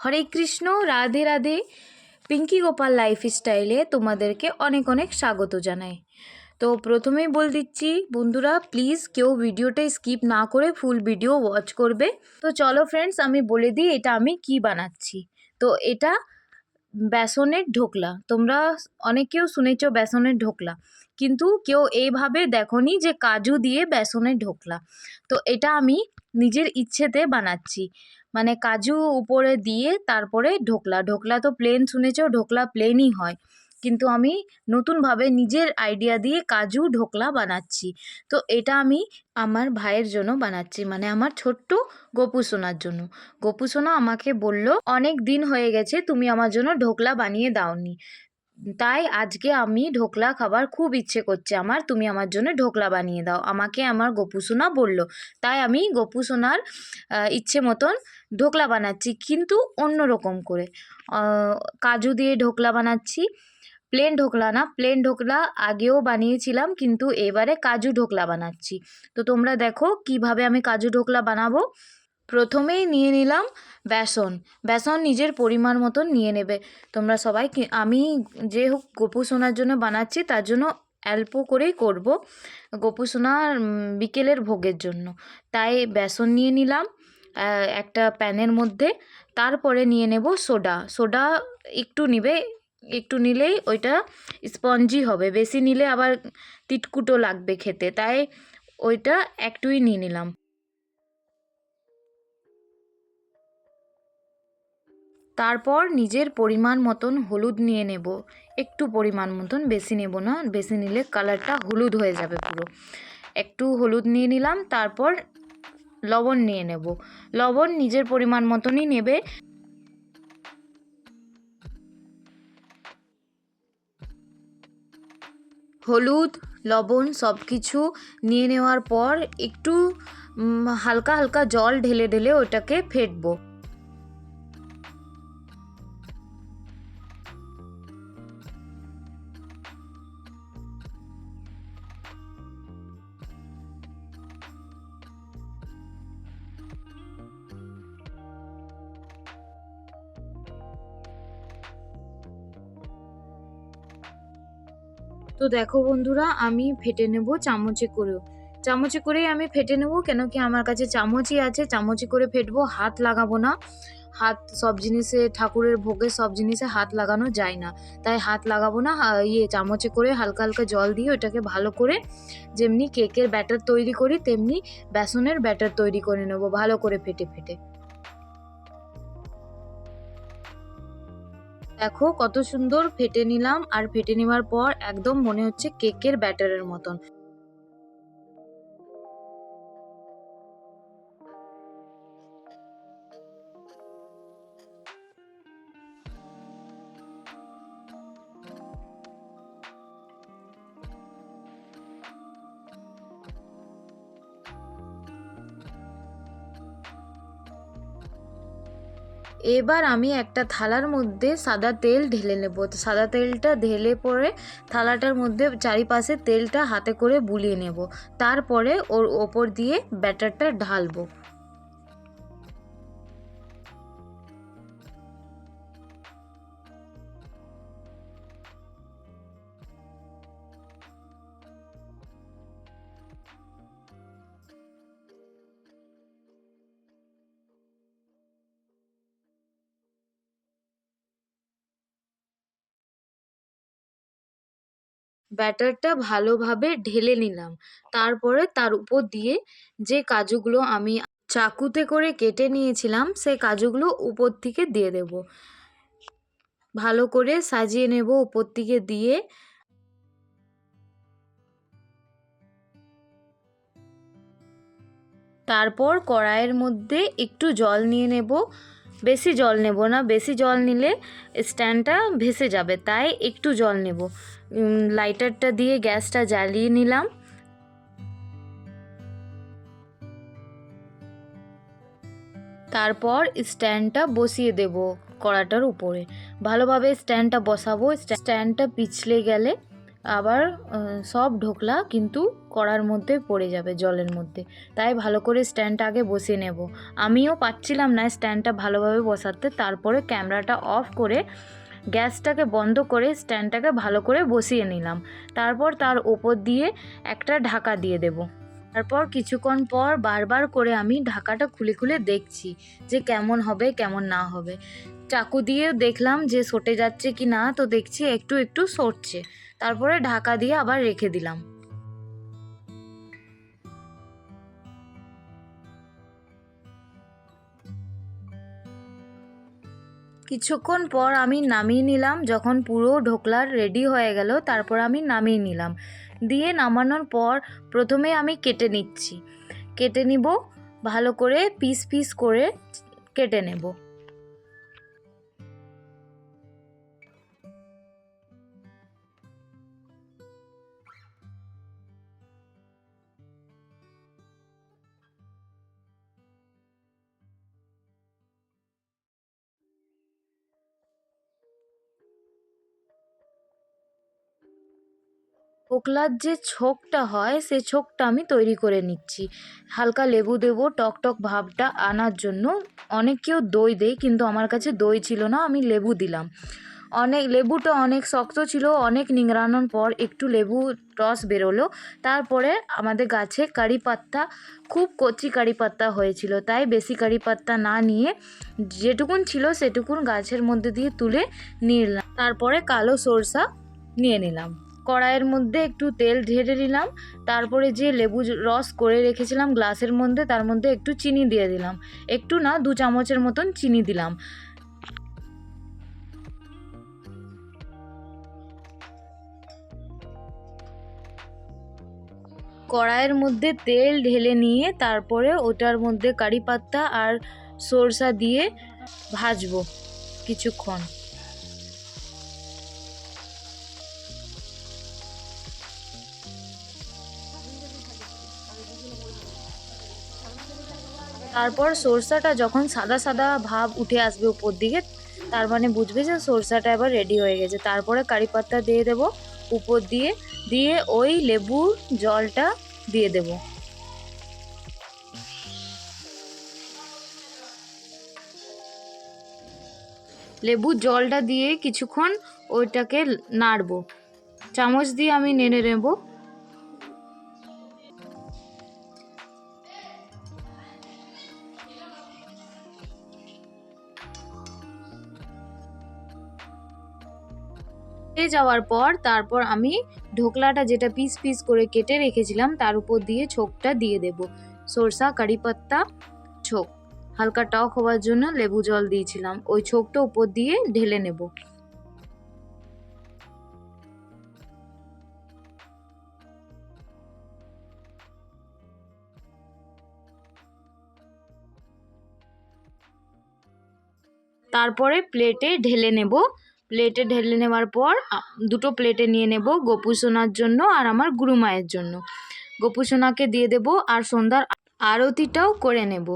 হরে কৃষ্ণ, রাধে রাধে। পিঙ্কি গোপাল লাইফস্টাইলে তোমাদেরকে অনেক অনেক স্বাগত জানাই। তো প্রথমেই বল দিচ্ছি, বন্ধুরা প্লিজ কেউ ভিডিওটা স্কিপ না করে ফুল ভিডিও ওয়াচ করবে। তো চলো ফ্রেন্ডস আমি বলে দিই, এটা আমি কি বানাচ্ছি? তো এটা বেসনের ঢোকলা। তোমরা অনেকেও শুনেছো বেসনের ঢোকলা। কিন্তু কেউ এইভাবে দেখনি যে কাজু দিয়ে বেসনের ঢোকলা। তো এটা আমি নিজের ইচ্ছেতে বানাচ্ছি। মানে কাজু উপরে দিয়ে তারপরে ঢোকলা। ঢোকলা তো প্লেন শুনেছো, ঢোকলা প্লেনই হয়। কিন্তু আমি নতুনভাবে নিজের আইডিয়া দিয়ে কাজু ঢোকলা বানাচ্ছি। তো এটা আমি আমার ভাইয়ের জন্য বানাচ্ছি মানে আমার ছোট্ট গোপু সোনার জন্য। গোপু সোনা আমাকে বলল, অনেক দিন হয়ে গেছে, তুমি আমার জন্য ঢোকলা বানিয়ে দাওনি। তাই আজকে আমি ঢোকলা খাবার খুব ইচ্ছে করছে আমার। তুমি আমার জন্য ঢোকলা বানিয়ে দাও। আমাকে আমার গোপু সোনা বলল। তাই আমি গোপু সোনার ইচ্ছে মতন ঢোকলা বানাচ্ছি, কিন্তু অন্য রকম করে। কাজু দিয়ে ঢোকলা বানাচ্ছি। প্লেন ঢোকলা না, প্লেন ঢোকলা আগেও বানিয়েছিলাম, কিন্তু এবারে কাজু ঢোকলা বানাচ্ছি। তো তোমরা দেখো কীভাবে আমি কাজু ঢোকলা বানাবো। প্রথমেই নিয়ে নিলাম বেসন। বেসন নিজের পরিমাণ মতন নিয়ে নেবে। তোমরা সবাই আমি যে হোক গোপু সোনার জন্য বানাচ্ছি, তার জন্য অল্প করেই করব গোপু সোনার বিকেলের ভোগের জন্য। তাই বেসন নিয়ে নিলাম একটা প্যানের মধ্যে। তারপরে নিয়ে নেব সোডা। সোডা একটু নিবে, একটু নিলেই ওইটা স্পঞ্জি হবে। বেশি নিলে আবার তিটকুটো লাগবে খেতে। তাই ওইটা একটুই নিয়ে নিলাম। তারপর নিজের পরিমাণ মতন হলুদ নিয়ে নেব। একটু পরিমাণ মতন বেশি নেব না, বেশি নিলে কালারটা হলুদ হয়ে যাবে পুরো। একটু হলুদ নিয়ে নিলাম, তারপর লবণ নিয়ে নেব। লবণ নিজের পরিমাণ মতনই নেবে। হলুদ, লবণ সব কিছু নিয়ে নেওয়ার পর একটু হালকা হালকা জল ঢেলে ঢেলে ওটাকে ফেটবো। তো দেখো বন্ধুরা, আমি ফেটে নেব চামচে করেও। চামচে করেই আমি ফেটে নেব, কেন কি আমার কাছে চামচই আছে, চামচে করে ফেটবো, হাত লাগাবো না। হাত সব জিনিসে, ঠাকুরের ভোগে সব জিনিসে হাত লাগানো যায় না। তাই হাত লাগাবো না ইয়ে চামচে করে হালকা হালকা জল দিয়ে ওটাকে ভালো করে যেমনি কেকের ব্যাটার তৈরি করি, তেমনি বেসনের ব্যাটার তৈরি করে নেব, ভালো করে ফেটে ফেটে। দেখো কত সুন্দর, ফেটে নিলাম। আর ফেটে নেওয়ার পর একদম মনে হচ্ছে কেকের ব্যাটারের মতন। এবার আমি একটা থালার মধ্যে সাদা তেল ঢেলে নেব। তো সাদা তেলটা ঢেলে পরে থালাটার মধ্যে চারিপাশে তেলটা হাতে করে বুলিয়ে নেব। তারপরে ওর ওপর দিয়ে ব্যাটারটা ঢালবো। ব্যাটারটা ভালোভাবে ঢেলে নিলাম। তারপরে তার উপর দিয়ে যে কাজুগুলো আমি চাকুতে করে কেটে নিয়েছিলাম, সেই কাজুগুলো উপর থেকে দিয়ে দেব। ভালো করে সাজিয়ে নেব উপর থেকে দিয়ে। তারপর কড়াইয়ের মধ্যে একটু জল নিয়ে নেব। বেশি জল নেব না, বেশি জল নিলে স্ট্যান্ডটা ভেসে যাবে, তাই একটু জল নেব। লাইটারটা দিয়ে গ্যাসটা জ্বালিয়ে নিলাম। তারপর স্ট্যান্ডটা বসিয়ে দেব কড়াটার উপরে। ভালোভাবে স্ট্যান্ডটা বসাবো। স্ট্যান্ডটা পিছলে গেলে আবার সব ঢোকলা কিন্তু কড়ার মধ্যে পড়ে যাবে জলের মধ্যে। তাই ভালো করে স্ট্যান্ডটা আগে বসিয়ে নেব। আমিও পাচ্ছিলাম না স্ট্যান্ডটা ভালোভাবে বসাতে। তারপরে ক্যামেরাটা অফ করে গ্যাসটাকে বন্ধ করে স্ট্যান্ডটাকে ভালো করে বসিয়ে নিলাম। তারপর তার ওপর দিয়ে একটা ঢাকা দিয়ে দেব। তারপর কিছুক্ষণ পর বারবার করে আমি ঢাকাটা খুলে খুলে দেখছি যে কেমন হবে, কেমন না হবে। চাকু দিয়ে দেখলাম যে সটে যাচ্ছে কি না তো দেখছি একটু একটু সরছে। তারপরে ঢাকা দিয়ে আবার রেখে দিলাম। কিছুক্ষণ পর আমি নামিয়ে নিলাম, যখন পুরো ঢোকলার রেডি হয়ে গেল, তারপর আমি নামিয়ে নিলাম। দিয়ে নামানোর পর প্রথমে আমি কেটে নিচ্ছি। কেটে নিব, ভালো করে পিস পিস করে কেটে নেব। পোকলার যে ছোকটা হয়, সে ছোকটা আমি তৈরি করে নিচ্ছি। হালকা লেবু দেবো, টক টক ভাবটা আনার জন্য। অনেক কেউ দই দেয়, কিন্তু আমার কাছে দই ছিল না, আমি লেবু দিলাম। অনেক, লেবুটা অনেক শক্ত ছিল, অনেক নিংড়ানোর পর একটু লেবু রস বেরোলো। তারপরে আমাদের গাছে কারি পাত্তা খুব কচি কারি পাত্তা হয়েছিল। তাই বেশি কারি পাত্তা না নিয়ে যেটুকুন ছিল সেটুকুন গাছের মধ্যে দিয়ে তুলে নিলাম। তারপরে কালো সরষা নিয়ে নিলাম। কড়াইয়ের মধ্যে একটু তেল ঢেলে নিলাম। তারপরে যে লেবু রস করে রেখেছিলাম গ্লাসের মধ্যে, তার মধ্যে একটু চিনি দিয়ে দিলাম। একটু না, দু চামচের মতন চিনি দিলাম। কড়াইয়ের মধ্যে তেল ঢেলে নিয়ে তারপরে ওটার মধ্যে কারি পাত্তা আর সরষা দিয়ে ভাজবো কিছুক্ষণ। তারপর সরষাটা যখন সাদা সাদা ভাব উঠে আসবে উপর দিকে, তার মানে বুঝবে যে সরষাটা এবার রেডি হয়ে গেছে। তারপরে কারি পাত্তা দিয়ে দেবো উপর দিয়ে দিয়ে ওই লেবুর জলটা দিয়ে দেবো। লেবুর জলটা দিয়ে কিছুক্ষণ ওইটাকে নাড়বো। চামচ দিয়ে আমি নেড়ে নেব। যাওয়ার পর তারপর আমি ঢোকলাটা যেটা পিস পিস করে কেটে রেখেছিলাম, তার উপর দিয়ে ছোকটা দিয়ে দেব। সরষা কারি পাত্তা ছোক হালকা টক হওয়ার জন্য লেবু জল দিয়েছিলাম। ওই ছোকটা উপর দিয়ে ঢেলে নেব। তারপরে প্লেটে ঢেলে নেব। প্লেটে ঢেলে নেওয়ার পর দুটো প্লেটে নিয়ে নেব গোপু সোনার জন্য আর আমার গুরুমায়ের জন্য। গোপু সোনাকে দিয়ে দেব আর সন্ধ্যার আরতিটাও করে নেব।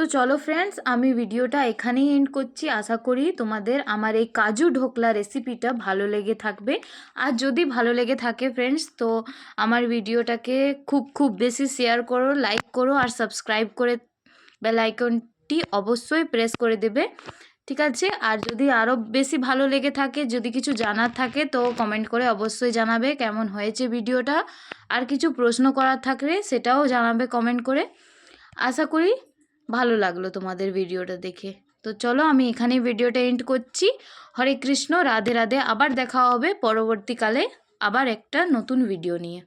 তো চলো ফ্রেন্ডস আমি ভিডিওটা এখানেই এন্ড করছি। আশা করি তোমাদের আমার এই কাজু ঢোকলা রেসিপিটা ভালো লেগে থাকবে। আর যদি ভালো লেগে থাকে ফ্রেন্ডস তো আমার ভিডিওটাকে খুব খুব বেশি শেয়ার করো লাইক করো আর সাবস্ক্রাইব করে বেল আইকনটি অবশ্যই প্রেস করে দেবে। ঠিক আছে? আর যদি আরও বেশি ভালো লেগে থাকে, যদি কিছু জানার থাকে, তো কমেন্ট করে অবশ্যই জানাবে কেমন হয়েছে ভিডিওটা আর কিছু প্রশ্ন করার থাকলে সেটাও জানাবে কমেন্ট করে। আশা করি ভালো লাগল তোমাদের ভিডিওটা দেখে। তো চলো আমি এখানে ভিডিওটা এন্ড করছি। হরে কৃষ্ণ, রাধে রাধে। আবার দেখা হবে পরবর্তীকালে আবার একটা নতুন ভিডিও নিয়ে।